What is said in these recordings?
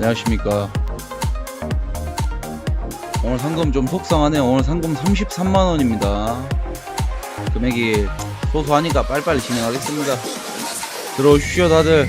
안녕하십니까. 오늘 상금 좀 속상하네요. 오늘 상금 33만원입니다. 금액이 소소하니까 빨리빨리 진행하겠습니다. 들어오십시오, 다들.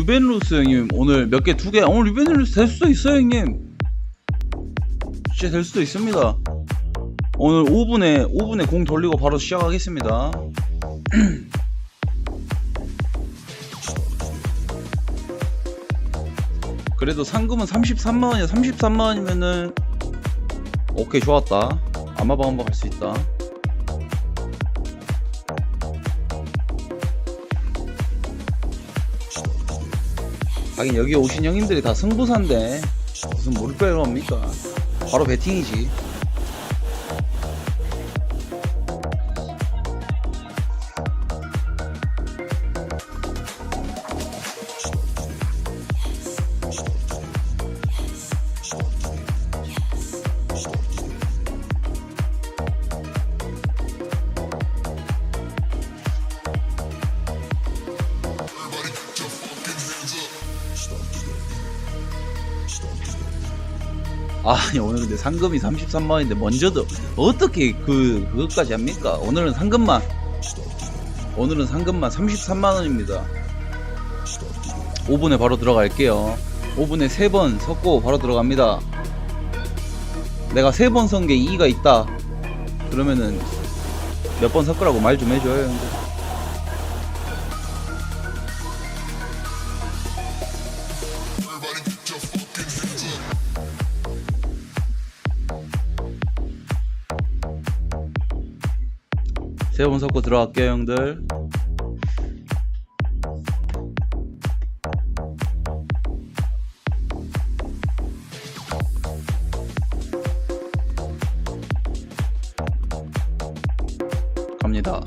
유벤루스 형님 오늘 몇 개 두 개? 오늘 유벤루스 될 수도 있어요 형님. 진짜 될 수도 있습니다. 오늘 5분에 5분에 공 돌리고 바로 시작하겠습니다. 그래도 상금은 33만원이야. 33만원이면은 오케이 좋았다. 아마방 한번 갈 수 있다 하긴 여기 오신 형님들이 다 승부사인데 무슨 물배를 합니까? 바로 배팅이지. 아니 오늘 근데 상금이 33만원인데 먼저도 어떻게 그 그것까지 합니까? 오늘은 상금만. 오늘은 상금만 33만원입니다. 5분에 바로 들어갈게요. 5분에 3번 섞고 바로 들어갑니다. 내가 3번 선게 2가 있다. 그러면은 몇 번 섞으라고 말 좀 해줘요 형들 세번 섞고 들어갈게요 형들. 갑니다.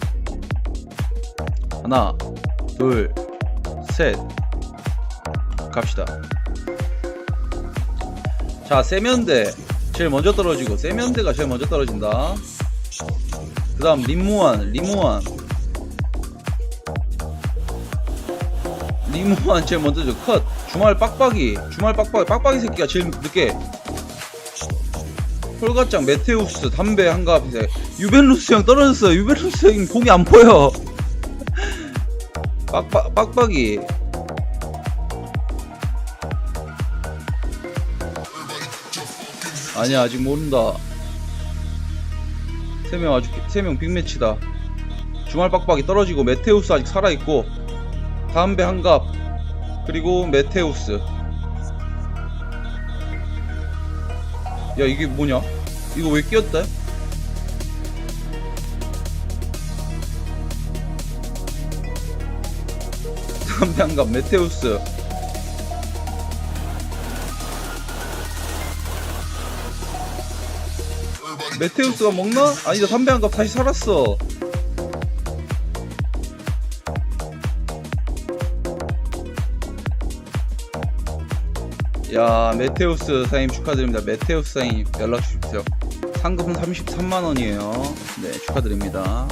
하나 둘셋. 갑시다. 자 세면대. 제일 먼저 떨어지고 세면대가 제일 먼저 떨어진다. 그 다음 림무한 림무한 림무한 제일 먼저 컷. 주말 빡빡이. 주말 빡빡이. 빡빡이 새끼가 제일 늦게. 홀가짱 메테우스 담배 한갑. 이제 유벤루스 형 떨어졌어요. 유벤루스 형 공이 안 보여. 빡빡 빡빡이. 아니야 아직 모른다 세 명 아주 세 명 빅매치다. 주말 빡빡이 떨어지고 메테우스 아직 살아 있고 담배 한갑 그리고 메테우스. 야 이게 뭐냐? 이거 왜 끼었대? 담배 한갑 메테우스. 메테우스가 먹나? 아니다 담배 한 갑 다시 살았어 야 메테우스 사임 축하드립니다 메테우스 사임 연락 주십시오 상금 33만원이에요. 네, 축하드립니다.